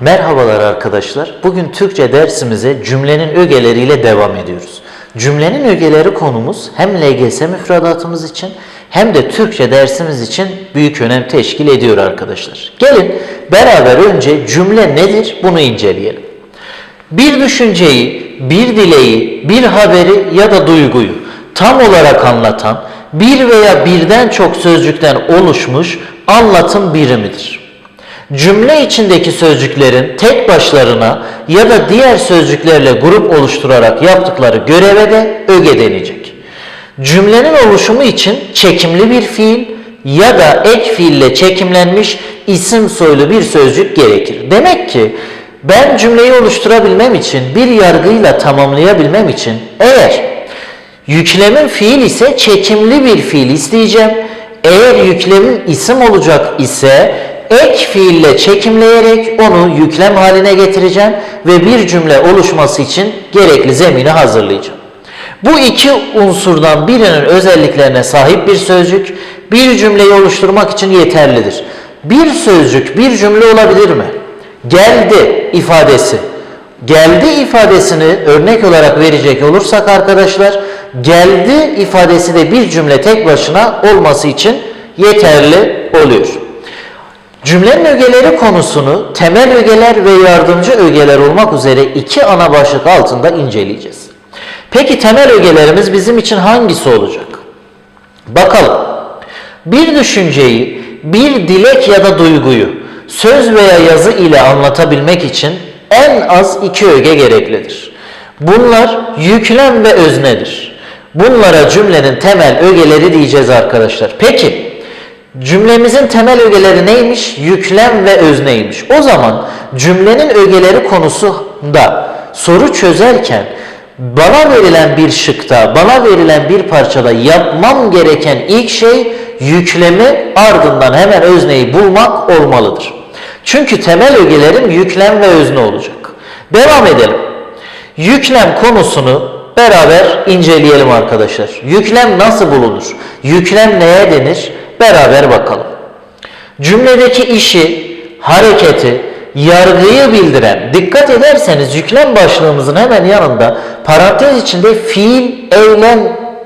Merhabalar arkadaşlar. Bugün Türkçe dersimize cümlenin ögeleriyle devam ediyoruz. Cümlenin ögeleri konumuz hem LGS müfredatımız için hem de Türkçe dersimiz için büyük önem teşkil ediyor arkadaşlar. Gelin beraber önce cümle nedir bunu inceleyelim. Bir düşünceyi, bir dileği, bir haberi ya da duyguyu tam olarak anlatan bir veya birden çok sözcükten oluşmuş anlatım birimidir. Cümle içindeki sözcüklerin tek başlarına ya da diğer sözcüklerle grup oluşturarak yaptıkları göreve de öge denecek. Cümlenin oluşumu için çekimli bir fiil ya da ek fiille çekimlenmiş isim soylu bir sözcük gerekir. Demek ki ben cümleyi oluşturabilmem için, bir yargıyla tamamlayabilmem için eğer yüklemin fiil ise çekimli bir fiil isteyeceğim. Eğer yüklemin isim olacak ise ek fiille çekimleyerek onu yüklem haline getireceğim ve bir cümle oluşması için gerekli zemini hazırlayacağım. Bu iki unsurdan birinin özelliklerine sahip bir sözcük bir cümleyi oluşturmak için yeterlidir. Bir sözcük bir cümle olabilir mi? Geldi ifadesi. Geldi ifadesini örnek olarak verecek olursak arkadaşlar, geldi ifadesi de bir cümle tek başına olması için yeterli oluyor. Cümlenin ögeleri konusunu temel ögeler ve yardımcı ögeler olmak üzere iki ana başlık altında inceleyeceğiz. Peki temel ögelerimiz bizim için hangisi olacak? Bakalım. Bir düşünceyi, bir dilek ya da duyguyu söz veya yazı ile anlatabilmek için en az iki öge gereklidir. Bunlar yüklem ve öznedir. Bunlara cümlenin temel ögeleri diyeceğiz arkadaşlar. Peki cümlemizin temel ögeleri neymiş? Yüklem ve özneymiş. O zaman cümlenin ögeleri konusunda soru çözerken bana verilen bir şıkta, bana verilen bir parçada yapmam gereken ilk şey yüklemi ardından hemen özneyi bulmak olmalıdır. Çünkü temel ögelerim yüklem ve özne olacak. Devam edelim. Yüklem konusunu beraber inceleyelim arkadaşlar. Yüklem nasıl bulunur? Yüklem neye denir? Beraber bakalım. Cümledeki işi, hareketi, yargıyı bildiren, dikkat ederseniz yüklem başlığımızın hemen yanında parantez içinde fiil, eylem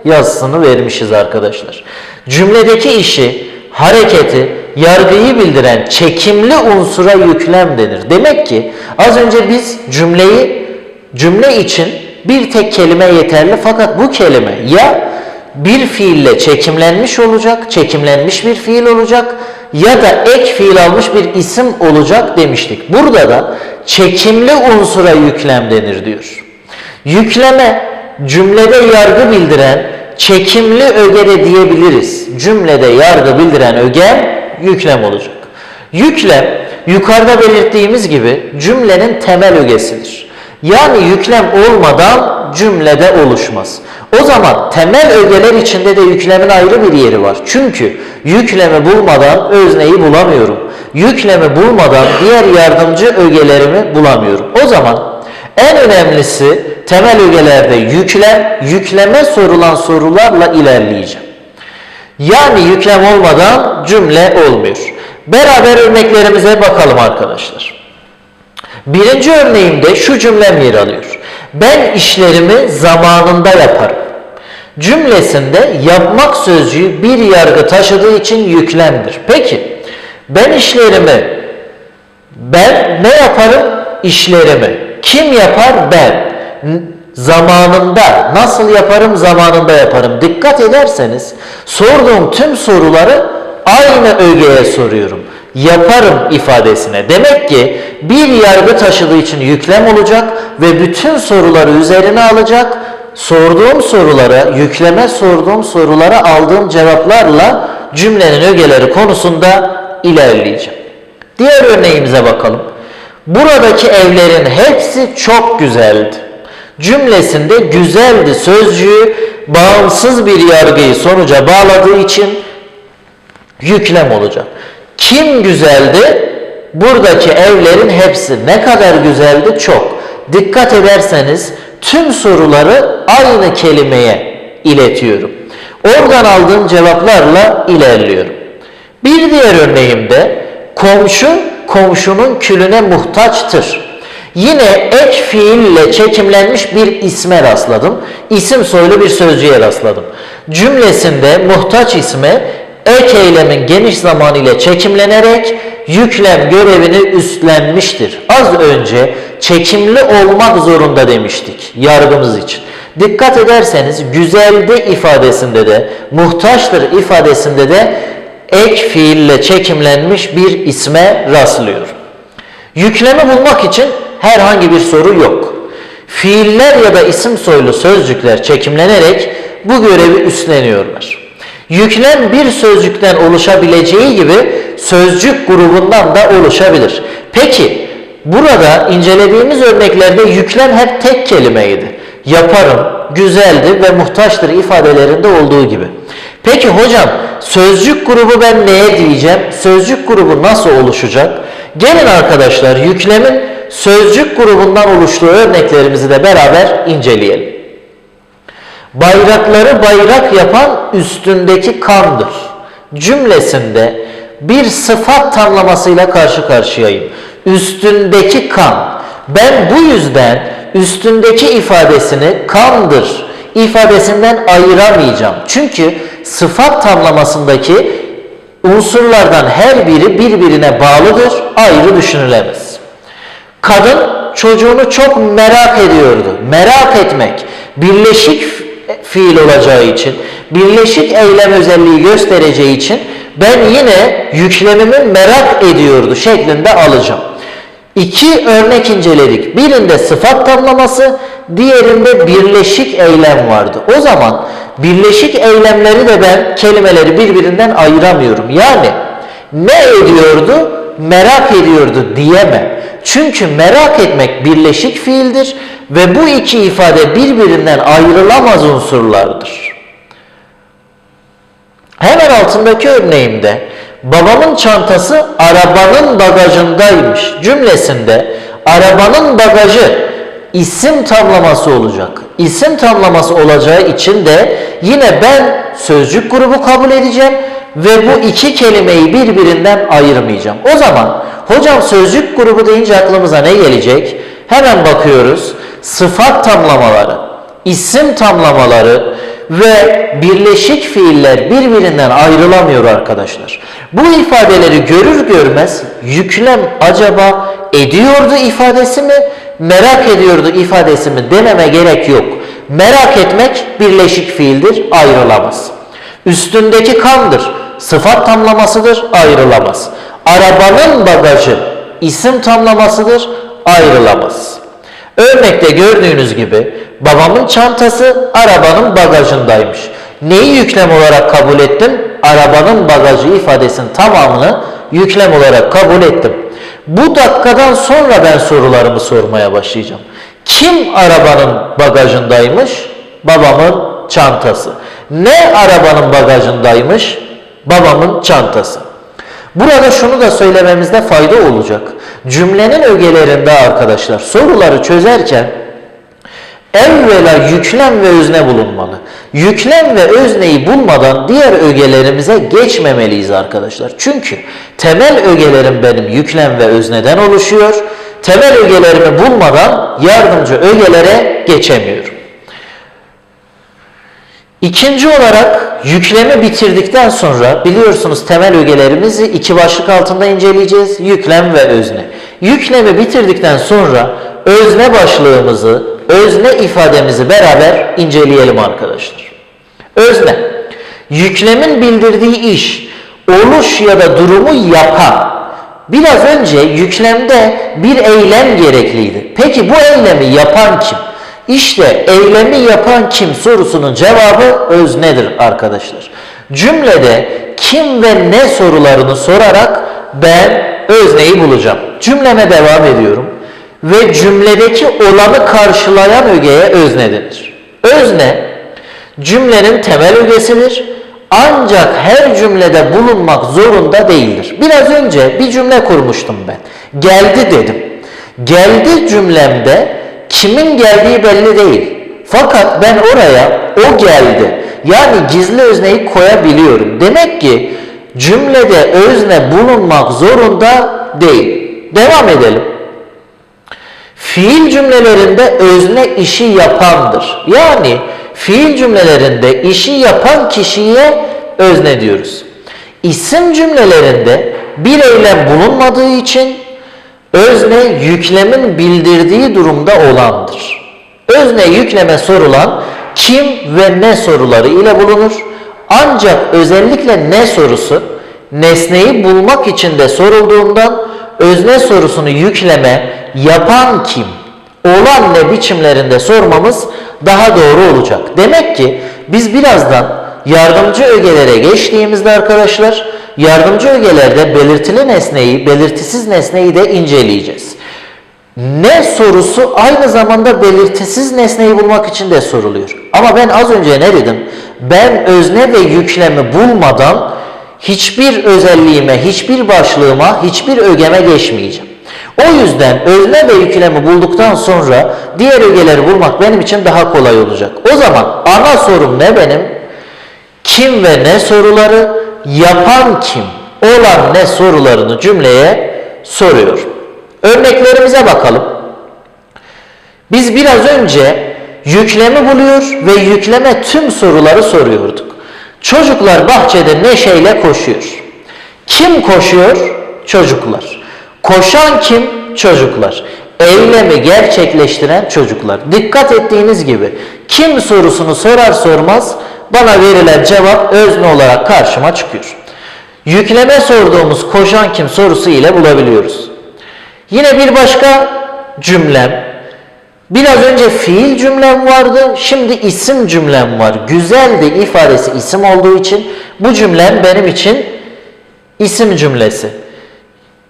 yazısını vermişiz arkadaşlar. Cümledeki işi, hareketi, yargıyı bildiren çekimli unsura yüklem denir. Demek ki az önce biz cümleyi cümle için bir tek kelime yeterli fakat bu kelime ya bir fiille çekimlenmiş olacak, çekimlenmiş bir fiil olacak ya da ek fiil almış bir isim olacak demiştik. Burada da çekimli unsura yüklem denir diyor. Yükleme cümlede yargı bildiren çekimli öge de diyebiliriz. Cümlede yargı bildiren öge yüklem olacak. Yüklem yukarıda belirttiğimiz gibi cümlenin temel ögesidir. Yani yüklem olmadan cümlede oluşmaz. O zaman temel ögeler içinde de yüklemin ayrı bir yeri var. Çünkü yüklemi bulmadan özneyi bulamıyorum. Yüklemi bulmadan diğer yardımcı ögelerimi bulamıyorum. O zaman en önemlisi temel ögelerde yüklem, yükleme sorulan sorularla ilerleyeceğim. Yani yüklem olmadan cümle olmuyor. Beraber örneklerimize bakalım arkadaşlar. Birinci örneğimde şu cümlem yer alıyor. Ben işlerimi zamanında yaparım. Cümlesinde yapmak sözcüğü bir yargı taşıdığı için yüklemdir. Peki ben işlerimi ben ne yaparım? İşlerimi. Kim yapar? Ben. Zamanında. Nasıl yaparım? Zamanında yaparım. Dikkat ederseniz sorduğum tüm soruları aynı ögeye soruyorum. Yaparım ifadesine. Demek ki bir yargı taşıdığı için yüklem olacak ve bütün soruları üzerine alacak. Sorduğum sorulara, yükleme sorduğum sorulara aldığım cevaplarla cümlenin ögeleri konusunda ilerleyeceğim. Diğer örneğimize bakalım. Buradaki evlerin hepsi çok güzeldi. Cümlesinde güzeldi sözcüğü bağımsız bir yargıyı sonuca bağladığı için yüklem olacak. Kim güzeldi? Buradaki evlerin hepsi ne kadar güzeldi? Çok. Dikkat ederseniz tüm soruları aynı kelimeye iletiyorum. Oradan aldığım cevaplarla ilerliyorum. Bir diğer örneğimde komşu komşunun külüne muhtaçtır. Yine ek fiille çekimlenmiş bir isme rastladım. İsim soylu bir sözcüğe rastladım. Cümlesinde muhtaç isme ek eylemin geniş zamanı ile çekimlenerek yüklem görevini üstlenmiştir. Az önce çekimli olmak zorunda demiştik yargımız için. Dikkat ederseniz güzelde ifadesinde de muhtaçtır ifadesinde de ek fiille çekimlenmiş bir isme rastlıyor. Yüklemi bulmak için herhangi bir soru yok. Fiiller ya da isim soylu sözcükler çekimlenerek bu görevi üstleniyorlar. Yüklem bir sözcükten oluşabileceği gibi sözcük grubundan da oluşabilir. Peki burada incelediğimiz örneklerde yüklem hep tek kelimeydi. Yaparım, güzeldi ve muhtaçtır ifadelerinde olduğu gibi. Peki hocam sözcük grubu ben neye diyeceğim? Sözcük grubu nasıl oluşacak? Gelin arkadaşlar yüklemin sözcük grubundan oluştuğu örneklerimizi de beraber inceleyelim. Bayrakları bayrak yapan üstündeki kandır. Cümlesinde bir sıfat tamlamasıyla karşı karşıyayım. Üstündeki kan. Ben bu yüzden üstündeki ifadesini kandır ifadesinden ayıramayacağım. Çünkü sıfat tamlamasındaki unsurlardan her biri birbirine bağlıdır, ayrı düşünülemez. Kadın çocuğunu çok merak ediyordu. Merak etmek birleşik fiil olacağı için, birleşik eylem özelliği göstereceği için ben yine yüklemimi merak ediyordu şeklinde alacağım. İki örnek inceledik. Birinde sıfat tamlaması, diğerinde birleşik eylem vardı. O zaman birleşik eylemleri de ben kelimeleri birbirinden ayıramıyorum. Yani ne ediyordu? Merak ediyordu diyemem. Çünkü merak etmek birleşik fiildir ve bu iki ifade birbirinden ayrılamaz unsurlardır. Hemen altındaki örneğimde babamın çantası arabanın bagajındaymış cümlesinde arabanın bagajı isim tamlaması olacak. İsim tamlaması olacağı için de yine ben sözcük grubu kabul edeceğim ve bu iki kelimeyi birbirinden ayırmayacağım. O zaman hocam sözcük grubu deyince aklımıza ne gelecek? Hemen bakıyoruz. Sıfat tamlamaları, isim tamlamaları ve birleşik fiiller birbirinden ayrılamıyor arkadaşlar. Bu ifadeleri görür görmez yüklem acaba ediyordu ifadesi mi, merak ediyordu ifadesi mi dememe gerek yok. Merak etmek birleşik fiildir, ayrılamaz. Üstündeki kandır, sıfat tamlamasıdır, ayrılamaz. Arabanın bagajı isim tamlamasıdır, ayrılamaz. Örnekte gördüğünüz gibi babamın çantası arabanın bagajındaymış. Neyi yüklem olarak kabul ettim? Arabanın bagajı ifadesinin tamamını yüklem olarak kabul ettim. Bu dakikadan sonra ben sorularımı sormaya başlayacağım. Kim arabanın bagajındaymış? Babamın çantası. Ne arabanın bagajındaymış? Babamın çantası. Burada şunu da söylememizde fayda olacak. Cümlenin ögelerinde arkadaşlar soruları çözerken evvela yüklem ve özne bulunmalı. Yüklem ve özneyi bulmadan diğer ögelerimize geçmemeliyiz arkadaşlar. Çünkü temel ögelerim benim yüklem ve özneden oluşuyor. Temel ögelerimi bulmadan yardımcı ögelere geçemiyorum. İkinci olarak yüklemi bitirdikten sonra biliyorsunuz temel ögelerimizi iki başlık altında inceleyeceğiz. Yüklem ve özne. Yüklemi bitirdikten sonra özne başlığımızı, özne ifademizi beraber inceleyelim arkadaşlar. Özne, yüklemin bildirdiği iş, oluş ya da durumu yapan. Biraz önce yüklemde bir eylem gerekliydi. Peki bu eylemi yapan kim? İşte eylemi yapan kim sorusunun cevabı öznedir arkadaşlar. Cümlede kim ve ne sorularını sorarak ben özneyi bulacağım. Cümleme devam ediyorum. Ve cümledeki olanı karşılayan ögeye özne denir. Özne cümlenin temel ögesidir. Ancak her cümlede bulunmak zorunda değildir. Biraz önce bir cümle kurmuştum ben. Geldi dedim. Geldi cümlemde kimin geldiği belli değil. Fakat ben oraya o geldi. Yani gizli özneyi koyabiliyorum. Demek ki cümlede özne bulunmak zorunda değil. Devam edelim. Fiil cümlelerinde özne işi yapandır. Yani fiil cümlelerinde işi yapan kişiye özne diyoruz. İsim cümlelerinde bir eylem bulunmadığı için özne yüklemin bildirdiği durumda olandır. Özne yükleme sorulan kim ve ne soruları ile bulunur. Ancak özellikle ne sorusu nesneyi bulmak için de sorulduğundan özne sorusunu yükleme yapan kim, olan ne biçimlerinde sormamız daha doğru olacak. Demek ki biz birazdan yardımcı ögelere geçtiğimizde arkadaşlar yardımcı ögelerde belirtili nesneyi, belirtisiz nesneyi de inceleyeceğiz. Ne sorusu aynı zamanda belirtisiz nesneyi bulmak için de soruluyor. Ama ben az önce ne dedim? Ben özne ve yüklemi bulmadan hiçbir özelliğime, hiçbir başlığıma, hiçbir ögeme geçmeyeceğim. O yüzden özne ve yüklemi bulduktan sonra diğer ögeleri bulmak benim için daha kolay olacak. O zaman ana sorum ne benim? Kim ve ne soruları, yapan kim, olan ne sorularını cümleye soruyor. Örneklerimize bakalım. Biz biraz önce yüklemi buluyor ve yükleme tüm soruları soruyorduk. Çocuklar bahçede neşeyle koşuyor. Kim koşuyor? Çocuklar. Koşan kim? Çocuklar. Eylemi gerçekleştiren çocuklar. Dikkat ettiğiniz gibi kim sorusunu sorar sormaz bana verilen cevap özne olarak karşıma çıkıyor. Yükleme sorduğumuz koşan kim sorusu ile bulabiliyoruz. Yine bir başka cümlem. Biraz önce fiil cümlem vardı, şimdi isim cümlem var. Güzeldi ifadesi isim olduğu için bu cümlem benim için isim cümlesi.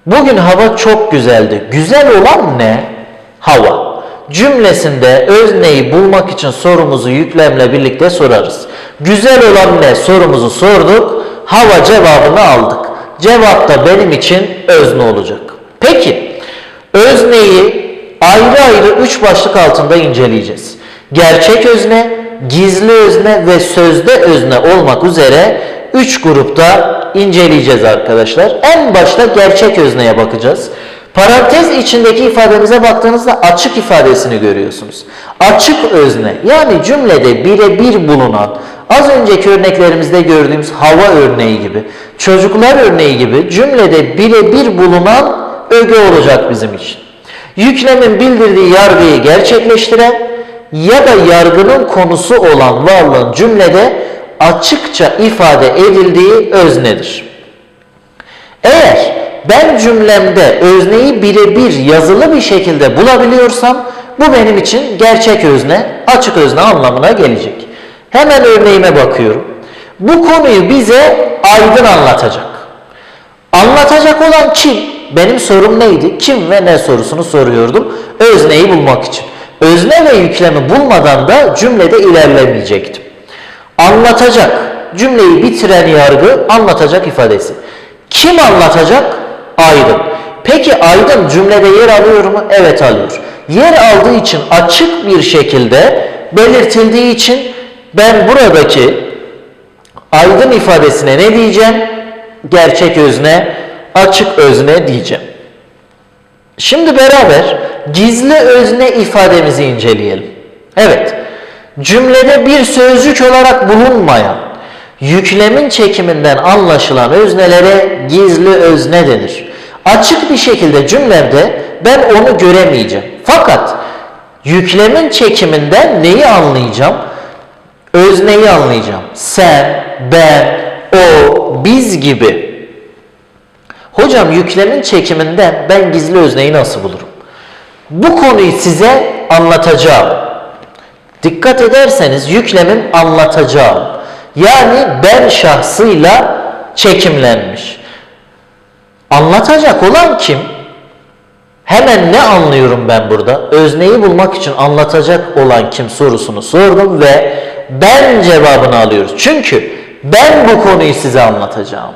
Bugün hava çok güzeldi. Güzel olan ne? Hava. Cümlesinde özneyi bulmak için sorumuzu yüklemle birlikte sorarız. Güzel olan ne? Sorumuzu sorduk. Hava cevabını aldık. Cevap da benim için özne olacak. Peki, özneyi ayrı ayrı üç başlık altında inceleyeceğiz. Gerçek özne, gizli özne ve sözde özne olmak üzere üç grupta inceleyeceğiz arkadaşlar. En başta gerçek özneye bakacağız. Parantez içindeki ifademize baktığınızda açık ifadesini görüyorsunuz. Açık özne yani cümlede birebir bulunan az önceki örneklerimizde gördüğümüz hava örneği gibi, çocuklar örneği gibi cümlede birebir bulunan öge olacak bizim için. Yüklemin bildirdiği yargıyı gerçekleştiren ya da yargının konusu olan varlığın cümlede açıkça ifade edildiği öznedir. Eğer ben cümlemde özneyi birebir yazılı bir şekilde bulabiliyorsam bu benim için gerçek özne, açık özne anlamına gelecek. Hemen örneğime bakıyorum. Bu konuyu bize Aydın anlatacak. Anlatacak olan kim? Benim sorum neydi? Kim ve ne sorusunu soruyordum. Özneyi bulmak için. Özne ve yüklemi bulmadan da cümlede ilerlemeyecektim. Anlatacak. Cümleyi bitiren yargı anlatacak ifadesi. Kim anlatacak? Aydın. Peki Aydın cümlede yer alıyor mu? Evet alıyor. Yer aldığı için açık bir şekilde belirtildiği için ben buradaki Aydın ifadesine ne diyeceğim? Gerçek özne, açık özne diyeceğim. Şimdi beraber gizli özne ifademizi inceleyelim. Evet, cümlede bir sözcük olarak bulunmayan, yüklemin çekiminden anlaşılan öznelere gizli özne denir. Açık bir şekilde cümlemde ben onu göremeyeceğim. Fakat yüklemin çekiminden neyi anlayacağım? Özneyi anlayacağım. Sen, ben, o, biz gibi. Hocam yüklemin çekiminden ben gizli özneyi nasıl bulurum? Bu konuyu size anlatacağım. Dikkat ederseniz yüklemim anlatacağım. Yani ben şahsıyla çekimlenmiş. Anlatacak olan kim? Hemen ne anlıyorum ben burada? Özneyi bulmak için anlatacak olan kim sorusunu sordum ve ben cevabını alıyoruz. Çünkü ben bu konuyu size anlatacağım.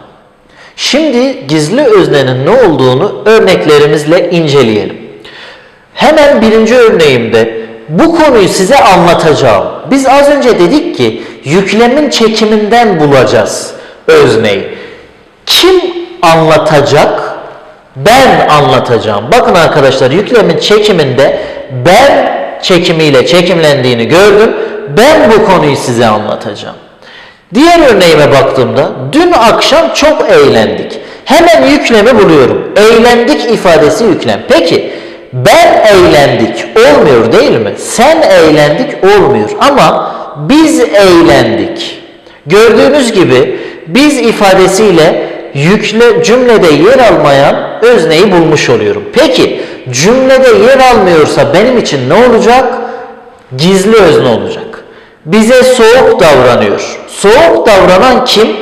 Şimdi gizli öznenin ne olduğunu örneklerimizle inceleyelim. Hemen birinci örneğimde bu konuyu size anlatacağım. Biz az önce dedik ki yüklemin çekiminden bulacağız özneyi. Kim anlatacak? Ben anlatacağım. Bakın arkadaşlar yüklemin çekiminde ben çekimiyle çekimlendiğini gördüm. Ben bu konuyu size anlatacağım. Diğer örneğime baktığımda dün akşam çok eğlendik. Hemen yüklemi buluyorum. Eğlendik ifadesi yüklem. Peki ben eğlendik olmuyor değil mi? Sen eğlendik olmuyor ama biz eğlendik. Gördüğünüz gibi biz ifadesiyle yükle cümlede yer almayan özneyi bulmuş oluyorum. Peki cümlede yer almıyorsa benim için ne olacak? Gizli özne olacak. Bize soğuk davranıyor. Soğuk davranan kim?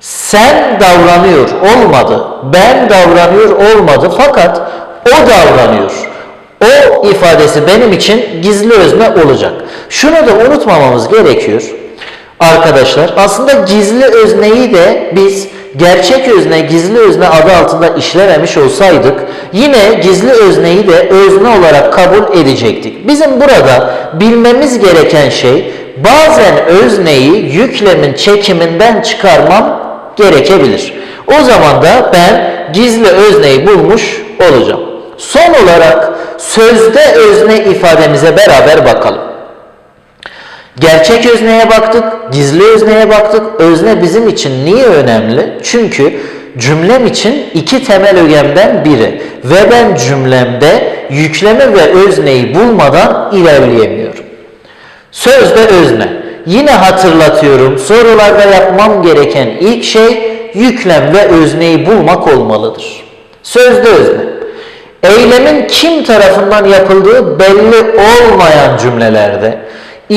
Sen davranıyor olmadı. Ben davranıyor olmadı fakat o davranıyor. O ifadesi benim için gizli özne olacak. Şunu da unutmamamız gerekiyor. Arkadaşlar aslında gizli özneyi de biz gerçek özne, gizli özne adı altında işlememiş olsaydık yine gizli özneyi de özne olarak kabul edecektik. Bizim burada bilmemiz gereken şey bazen özneyi yüklemin çekiminden çıkarmam gerekebilir. O zaman da ben gizli özneyi bulmuş olacağım. Son olarak sözde özne ifademize beraber bakalım. Gerçek özneye baktık, gizli özneye baktık. Özne bizim için niye önemli? Çünkü cümlem için iki temel ögemden biri ve ben cümlemde yükleme ve özneyi bulmadan ilerleyemiyorum. Sözde özne. Yine hatırlatıyorum. Sorularda yapmam gereken ilk şey yüklem ve özneyi bulmak olmalıdır. Sözde özne. Eylemin kim tarafından yapıldığı belli olmayan cümlelerde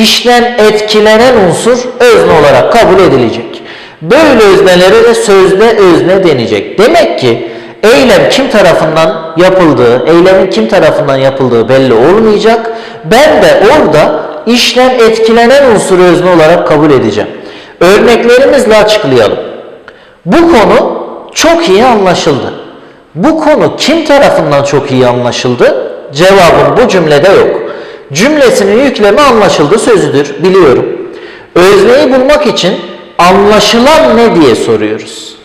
işten etkilenen unsur özne olarak kabul edilecek. Böyle öznelere de sözde özne denecek. Demek ki eylem kim tarafından yapıldığı, eylemin kim tarafından yapıldığı belli olmayacak. Ben de orada işten etkilenen unsur özne olarak kabul edeceğim. Örneklerimizle açıklayalım. Bu konu çok iyi anlaşıldı. Bu konu kim tarafından çok iyi anlaşıldı? Cevabım bu cümlede yok. Cümlesinin yüklemi anlaşıldı sözüdür biliyorum. Özneyi bulmak için anlaşılan ne diye soruyoruz.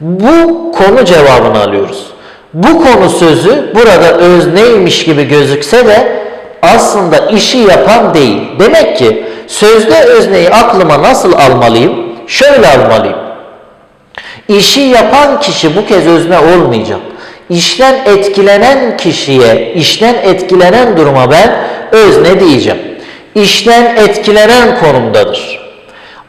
Bu konu cevabını alıyoruz. Bu konu sözü burada özneymiş gibi gözükse de aslında işi yapan değil. Demek ki sözde özneyi aklıma nasıl almalıyım? Şöyle almalıyım. İşi yapan kişi bu kez özne olmayacak. İşten etkilenen kişiye, işten etkilenen duruma ben özne diyeceğim. İşten etkilenen konumdadır.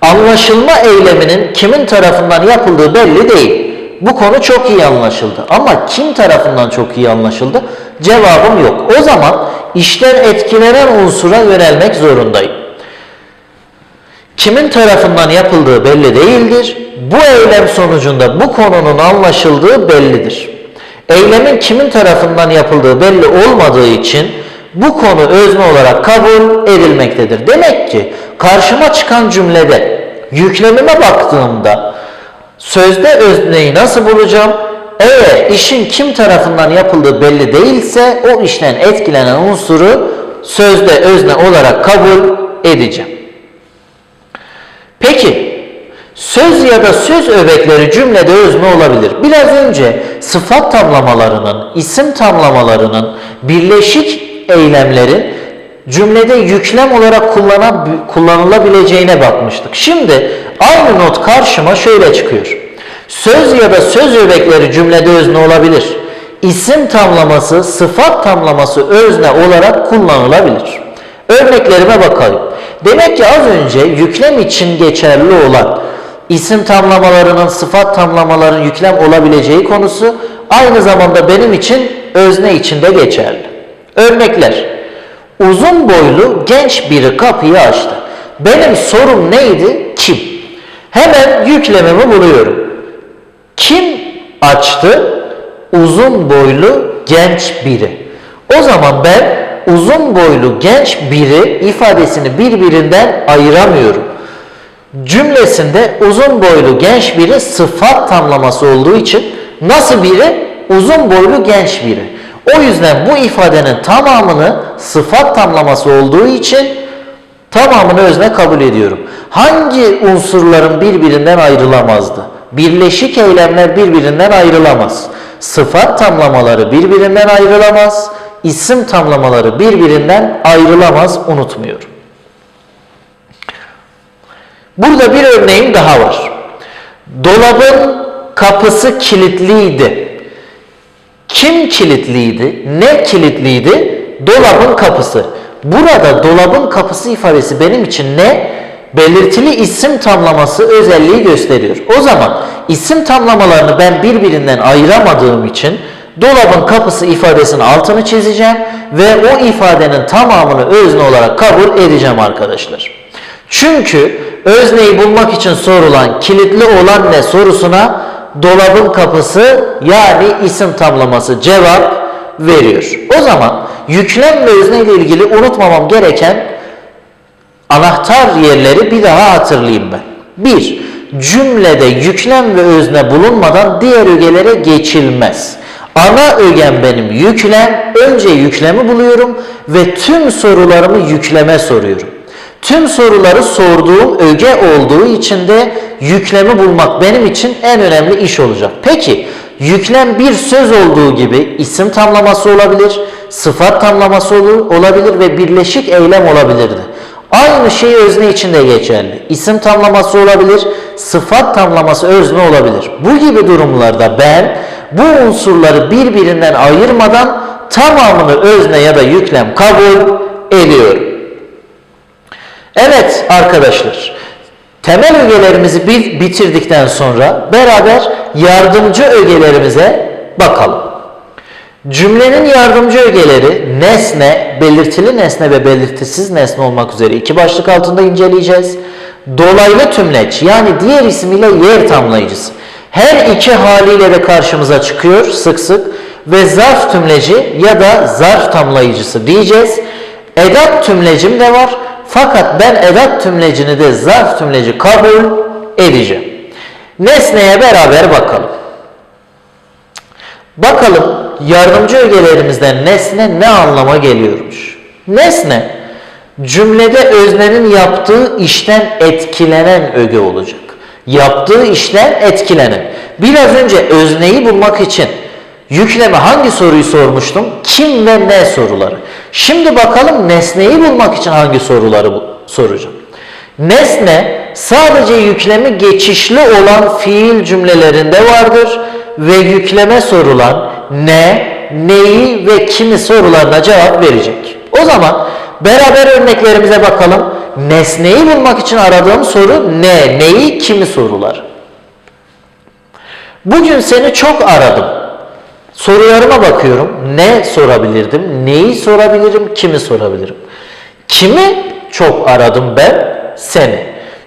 Anlaşılma eyleminin kimin tarafından yapıldığı belli değil. Bu konu çok iyi anlaşıldı. Ama kim tarafından çok iyi anlaşıldı? Cevabım yok. O zaman işten etkilenen unsura yönelmek zorundayım. Kimin tarafından yapıldığı belli değildir. Bu eylem sonucunda bu konunun anlaşıldığı bellidir. Eylemin kimin tarafından yapıldığı belli olmadığı için bu konu özne olarak kabul edilmektedir. Demek ki karşıma çıkan cümlede yüklemime baktığımda sözde özneyi nasıl bulacağım? Eğer işin kim tarafından yapıldığı belli değilse o işten etkilenen unsuru sözde özne olarak kabul edeceğim. Peki söz ya da söz öbekleri cümlede özne olabilir. Biraz önce sıfat tamlamalarının, isim tamlamalarının birleşik eylemlerin cümlede yüklem olarak kullanılabileceğine bakmıştık. Şimdi aynı not karşıma şöyle çıkıyor. Söz ya da söz öbekleri cümlede özne olabilir. İsim tamlaması, sıfat tamlaması özne olarak kullanılabilir. Örneklerime bakalım. Demek ki az önce yüklem için geçerli olan isim tamlamalarının, sıfat tamlamaların yüklem olabileceği konusu aynı zamanda benim için özne içinde geçerli. Örnekler. Uzun boylu genç biri kapıyı açtı. Benim sorum neydi? Kim? Hemen yüklemimi buluyorum. Kim açtı? Uzun boylu genç biri. O zaman ben uzun boylu genç biri ifadesini birbirinden ayıramıyorum. Cümlesinde uzun boylu genç biri sıfat tamlaması olduğu için nasıl biri? Uzun boylu genç biri. O yüzden bu ifadenin tamamını sıfat tamlaması olduğu için tamamını özne kabul ediyorum. Hangi unsurların birbirinden ayrılamazdı? birleşik eylemler birbirinden ayrılamaz. Sıfat tamlamaları birbirinden ayrılamaz. İsim tamlamaları birbirinden ayrılamaz unutmuyorum. Burada bir örneğim daha var. Dolabın kapısı kilitliydi. Kim kilitliydi? Ne kilitliydi? Dolabın kapısı. Burada dolabın kapısı ifadesi benim için ne? Belirtili isim tamlaması özelliği gösteriyor. O zaman isim tamlamalarını ben birbirinden ayıramadığım için dolabın kapısı ifadesinin altını çizeceğim ve o ifadenin tamamını özne olarak kabul edeceğim arkadaşlar. Çünkü özneyi bulmak için sorulan kilitli olan ne sorusuna dolabın kapısı yani isim tamlaması cevap veriyor. O zaman yüklem ve özne ile ilgili unutmamam gereken anahtar yerleri bir daha hatırlayayım ben. 1. Cümlede yüklem ve özne bulunmadan diğer ögelere geçilmez. Ana ögem benim yüklem. Önce yüklemi buluyorum ve tüm sorularımı yükleme soruyorum. Tüm soruları sorduğum öge olduğu için de yüklemi bulmak benim için en önemli iş olacak. Peki yüklem bir söz olduğu gibi isim tamlaması olabilir, sıfat tamlaması olabilir ve birleşik eylem olabilirdi. Aynı şey özne için de geçerli. İsim tamlaması olabilir, sıfat tamlaması özne olabilir. Bu gibi durumlarda ben bu unsurları birbirinden ayırmadan tamamını özne ya da yüklem kabul ediyorum. Evet arkadaşlar, temel ögelerimizi bitirdikten sonra beraber yardımcı ögelerimize bakalım. Cümlenin yardımcı ögeleri nesne, belirtili nesne ve belirtisiz nesne olmak üzere iki başlık altında inceleyeceğiz. Dolaylı tümleç yani diğer ismiyle yer tamlayıcısı. Her iki haliyle de karşımıza çıkıyor sık sık ve zarf tümleci ya da zarf tamlayıcısı diyeceğiz. Edat tümlecim de var fakat ben edat tümlecini de zarf tümleci kabul edeceğim. Nesneye beraber bakalım. Bakalım yardımcı ögelerimizden nesne ne anlama geliyormuş? Nesne cümlede öznenin yaptığı işten etkilenen öge olacak. Yaptığı işten etkilenen. Biraz önce özneyi bulmak için yükleme hangi soruyu sormuştum? Kim ve ne soruları. Şimdi bakalım nesneyi bulmak için hangi soruları soracağım. Nesne sadece yüklemi geçişli olan fiil cümlelerinde vardır ve yükleme sorulan ne, neyi ve kimi sorularına cevap verecek. O zaman beraber örneklerimize bakalım. Nesneyi bulmak için aradığım soru ne, neyi, kimi sorular. Bugün seni çok aradım. Sorularıma bakıyorum. Ne sorabilirdim? Neyi sorabilirim? Kimi sorabilirim? Kimi çok aradım ben? Seni.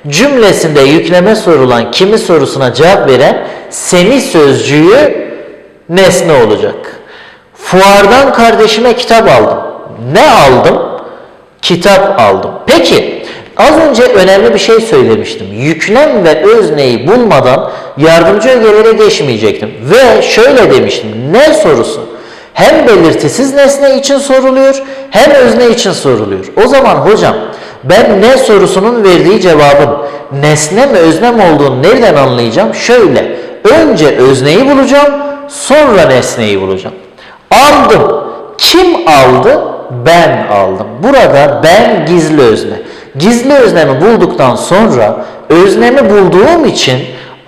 Cümlesinde yükleme sorulan kimi sorusuna cevap veren seni sözcüğü nesne olacak. Fuardan kardeşime kitap aldım. Ne aldım? Kitap aldım. Peki az önce önemli bir şey söylemiştim. Yüklem ve özneyi bulmadan yardımcı ögelere geçmeyecektim. Ve şöyle demiştim. Ne sorusu? Hem belirtisiz nesne için soruluyor hem özne için soruluyor. O zaman hocam ben ne sorusunun verdiği cevabın nesne mi özne mi olduğunu nereden anlayacağım? Şöyle önce özneyi bulacağım sonra nesneyi bulacağım. Aldım. Kim aldı? Ben aldım. Burada ben gizli özne. Gizli öznemi bulduktan sonra öznemi bulduğum için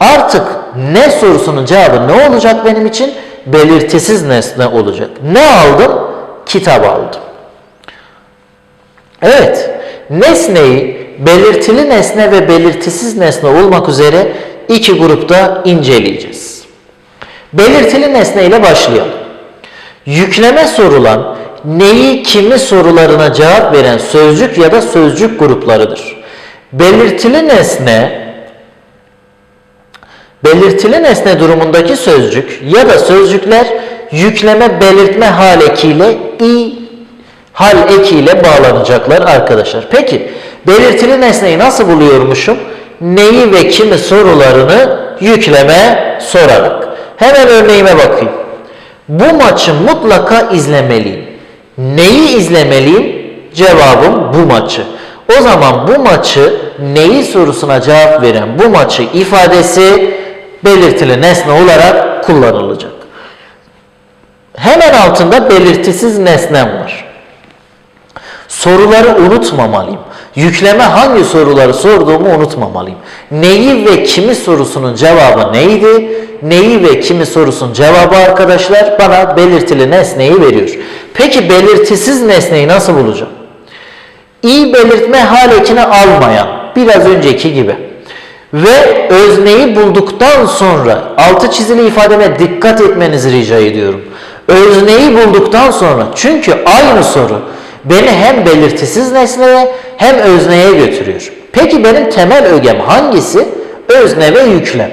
artık ne sorusunun cevabı ne olacak benim için? Belirtisiz nesne olacak. Ne aldım? Kitap aldım. Evet, nesneyi belirtili nesne ve belirtisiz nesne olmak üzere iki grupta inceleyeceğiz. Belirtili nesne ile başlayalım. Yükleme sorulan neyi kimi sorularına cevap veren sözcük ya da sözcük gruplarıdır. Belirtili nesne belirtili nesne durumundaki sözcük ya da sözcükler yükleme belirtme hal ekiyle i hal ekiyle bağlanacaklar arkadaşlar. Peki belirtili nesneyi nasıl buluyormuşum? Neyi ve kimi sorularını yükleme sorarak. Hemen örneğime bakayım. Bu maçı mutlaka izlemeliyim. Neyi izlemeliyim? Cevabım bu maçı. O zaman bu maçı neyi sorusuna cevap veren bu maçı ifadesi belirtili nesne olarak kullanılacak. Hemen altında belirtisiz nesnem var. Soruları unutmamalıyım. Yükleme hangi soruları sorduğumu unutmamalıyım. Neyi ve kimi sorusunun cevabı neydi? Neyi ve kimi sorusunun cevabı arkadaşlar bana belirtili nesneyi veriyor. Peki belirtisiz nesneyi nasıl bulacağım? İyi belirtme hal ekini almayan biraz önceki gibi ve özneyi bulduktan sonra altı çizili ifademe dikkat etmenizi rica ediyorum. Özneyi bulduktan sonra çünkü aynı soru beni hem belirtisiz nesneye hem özneye götürüyor. Peki benim temel ögem hangisi? Özne ve yüklem.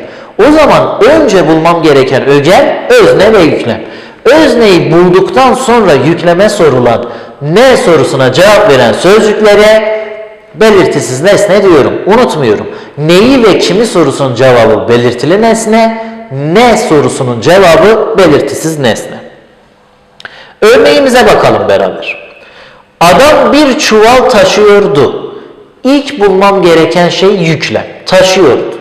O zaman önce bulmam gereken ögem özne ve yüklem. Özneyi bulduktan sonra yükleme sorulan ne sorusuna cevap veren sözcüklere belirtisiz nesne diyorum. Unutmuyorum. Neyi ve kimi sorusunun cevabı belirtili nesne, ne sorusunun cevabı belirtisiz nesne. Örneğimize bakalım beraber. Adam bir çuval taşıyordu. İlk bulmam gereken şey yüklem. Taşıyordu.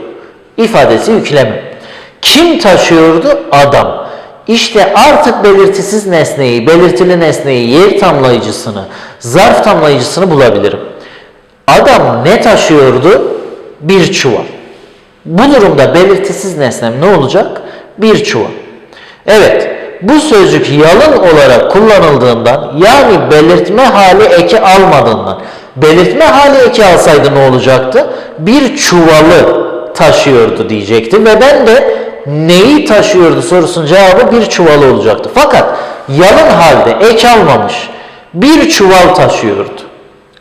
İfadesi yüklemi. Kim taşıyordu? Adam. İşte artık belirtisiz nesneyi, belirtili nesneyi, yer tamlayıcısını, zarf tamlayıcısını bulabilirim. Adam ne taşıyordu? Bir çuval. Bu durumda belirtisiz nesnem ne olacak? Bir çuval. Evet, bu sözcük yalın olarak kullanıldığından yani belirtme hali eki almadığından belirtme hali eki alsaydı ne olacaktı? Bir çuvalı taşıyordu diyecekti ve ben de neyi taşıyordu sorusunun cevabı bir çuvalı olacaktı. Fakat yalın halde ek almamış bir çuval taşıyordu.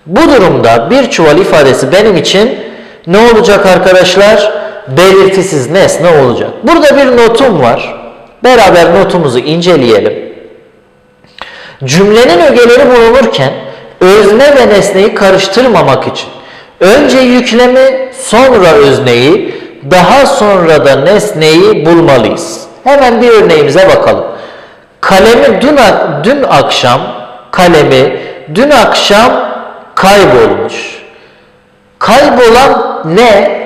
Bu durumda bir çuval ifadesi benim için ne olacak arkadaşlar? Belirtisiz nesne olacak. Burada bir notum var. Beraber notumuzu inceleyelim. Cümlenin ögeleri bulunurken özne ve nesneyi karıştırmamak için önce yüklemi sonra özneyi daha sonra da nesneyi bulmalıyız. Hemen bir örneğimize bakalım. Kalemi dün, dün akşam kalemi dün akşam kaybolmuş. Kaybolan ne?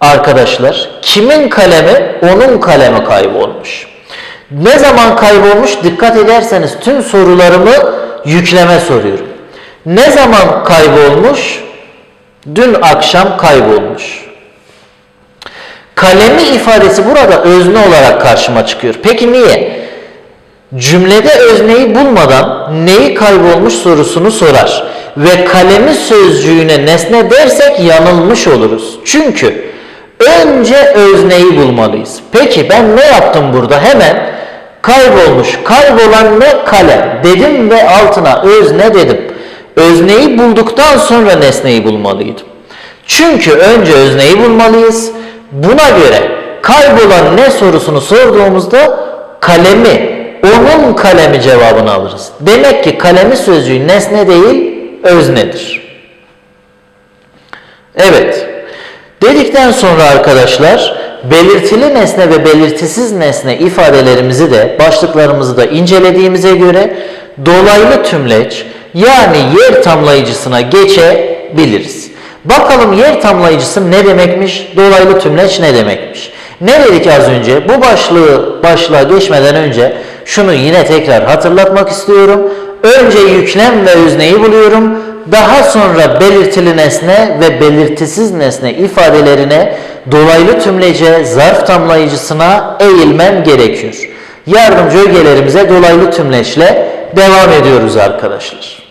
Arkadaşlar, kimin kalemi? Onun kalemi kaybolmuş. Ne zaman kaybolmuş? Dikkat ederseniz tüm sorularımı yükleme soruyorum. Ne zaman kaybolmuş? Dün akşam kaybolmuş. Kalemi ifadesi burada özne olarak karşıma çıkıyor. Peki niye? Cümlede özneyi bulmadan neyi kaybolmuş sorusunu sorar ve kalemi sözcüğüne nesne dersek yanılmış oluruz. Çünkü önce özneyi bulmalıyız. Peki ben ne yaptım burada? Hemen kaybolmuş, kaybolan ne kalem dedim ve altına özne dedim. Özneyi bulduktan sonra nesneyi bulmalıydım. Çünkü önce özneyi bulmalıyız. Buna göre kaybolan ne sorusunu sorduğumuzda kalemi, onun kalemi cevabını alırız. Demek ki kalemi sözcüğü nesne değil, öznedir. Evet. Dedikten sonra arkadaşlar belirtili nesne ve belirtisiz nesne ifadelerimizi de başlıklarımızı da incelediğimize göre dolaylı tümleç yani yer tamlayıcısına geçebiliriz. Bakalım yer tamlayıcısı ne demekmiş? Dolaylı tümleç ne demekmiş? Ne dedik az önce? Bu başlığı başlığa geçmeden önce şunu yine tekrar hatırlatmak istiyorum. Önce yüklem ve özneyi buluyorum. Daha sonra belirtili nesne ve belirtisiz nesne ifadelerine dolaylı tümlece zarf tamlayıcısına eğilmem gerekiyor. Yardımcı ögelerimize dolaylı tümleçle devam ediyoruz arkadaşlar.